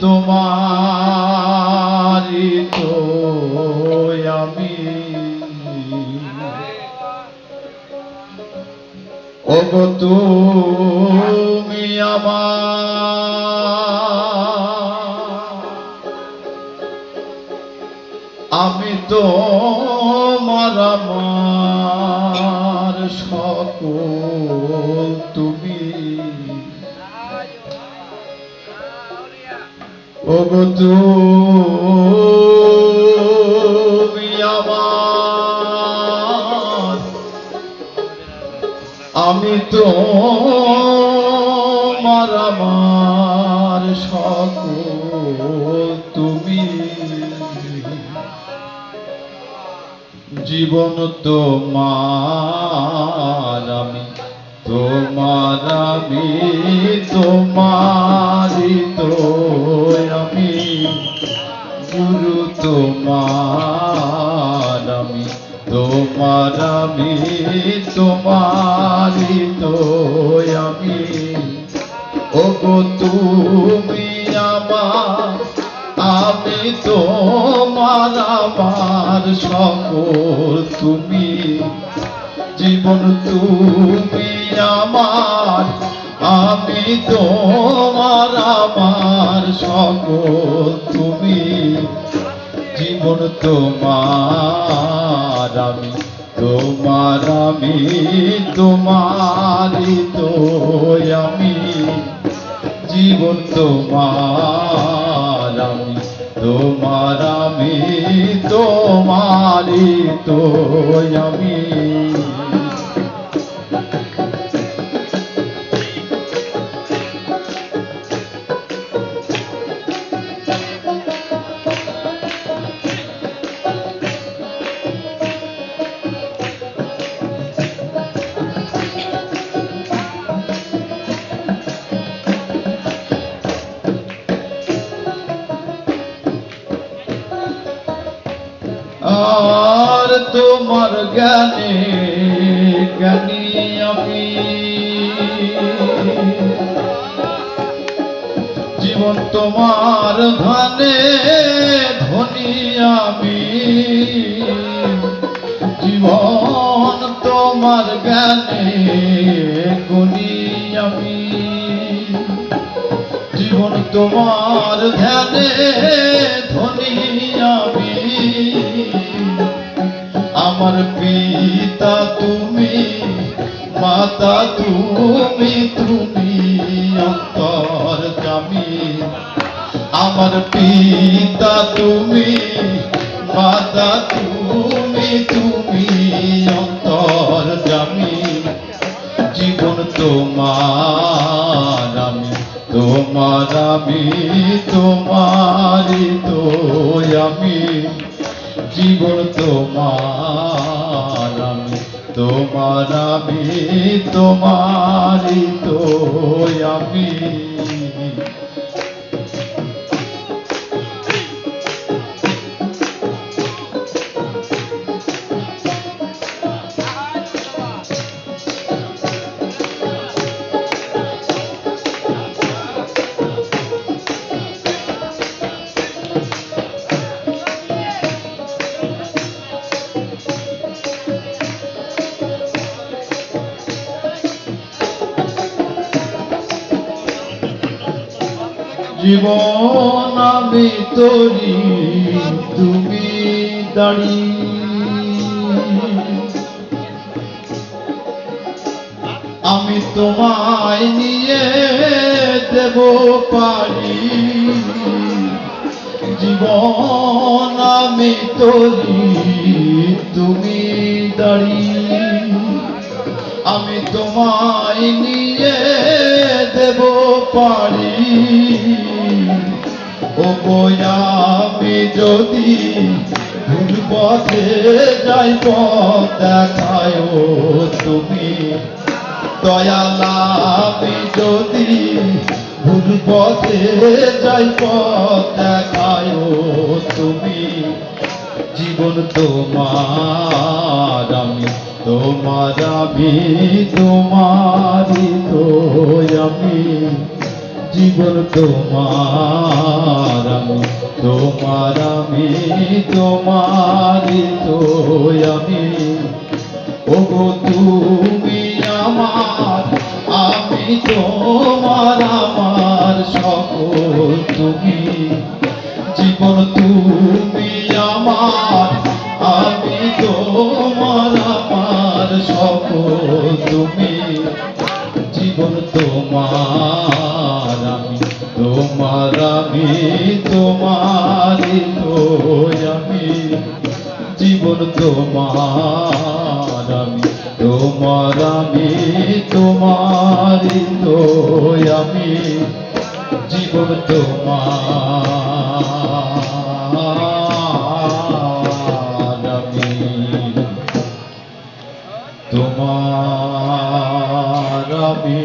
তোমারি তো আমি? ওগো তুমি আমার। আমি তো আমার সকল তুমি ওগো তুমি আমি তো আমার সকল তুমি। জীবন তোমার আমি তোমার আমি তোমারি। তোমার আমি তোমার আমি তোমারি তো আমি। ওগো তুমি আমার, আমি তোমার আমার সকল তুমি। জীবন তুমি আমার, আমি তোমার আমার সকল তুমি। জীবন তোমার আমি তোমার আমি তোমারি তো আমি। জীবন তোমার আমি তোমার আমি তোমারি তো আমি। আর তোমার জ্ঞানে, জ্ঞানী আমি। জীবন তোমার ধানে, ধনী আমি। জীবন তোমার জ্ঞানে, গুণী আমি। জীবন তোমার ধ্যানে, ধনী আমি। আমার পিতা তুমি মাতা তুমি তুমি অন্তর জামি। আমার পিতা তুমি মাতা তুমি তুমি জীবন তোমার আমি তোমার আমি তোমারই তো আমি। জীবন আমি তরি, তুমি দাঁড়ি। আমি তোমায় নিয়ে দেব পারি, জীবন আমি তরি, তুমি দাঁড়ি। আমি তোমায় নিয়ে দেব পারি। আমি যদি ভুল পথে যাই দেখায় তুমি দয়ালা যদি ভুল পথে যাই দেখায় তুমি, জীবন তোমার, আমি তোমার আমি তোমারি তো আমি। জীবন তোমার আমি তোমার আমি, তোমারি তো আমি। ওগো তুমি আমার, আমি তোমার আমার সকল তুমি। জীবন তুমি আমার, আমি তোমার আমার সকল তুমি। তোমার আমি তোমারি তো আমি। জীবন তোমার আমি তোমার আমি তোমারি তো আমি। জীবন তোমার আমি। তোমার আমি